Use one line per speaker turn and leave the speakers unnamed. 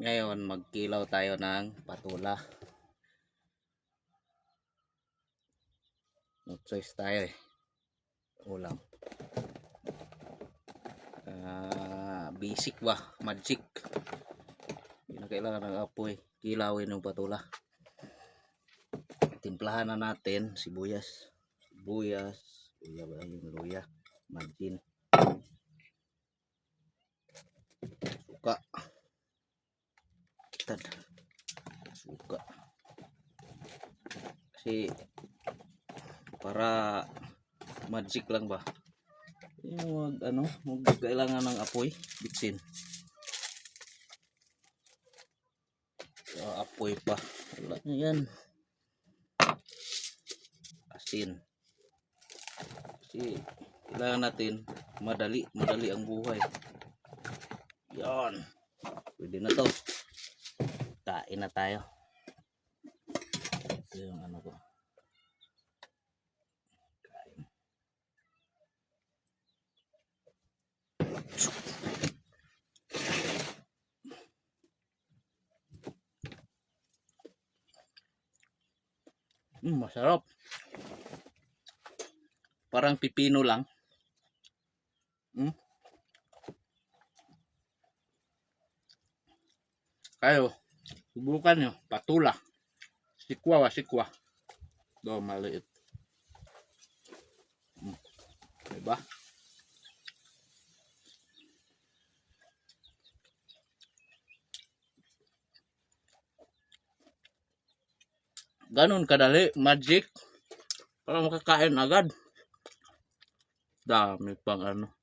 Ngayon, magkilaw tayo ng patula. No choice tayo eh. Ulam. Ah, basic ba? Magic. Hindi na kailangan ng apoy. Kilawin yung patula. Timplahan na natin sibuyas. Sibuyas. Luya ba yung luya? Margin. Tad. Suka. Kasi para magic lang ba? Yung wag ano, wag kailangan ng apoy, bitsin. So, apoy pa. Wala yan. Asin. Kasi kailangan natin madali, madali ang buhay. Yan. Pwede na to. Kain na tayo. Ito yung ano ko. Kain. Mm, masarap. Parang pipino lang. Mm. Kayo, subukan nyo, patula. Sikwa wa, sikwa. Do, maliit. Mm. Diba? Ganun kadali, magic. Para makakain agad. Dami pang ano.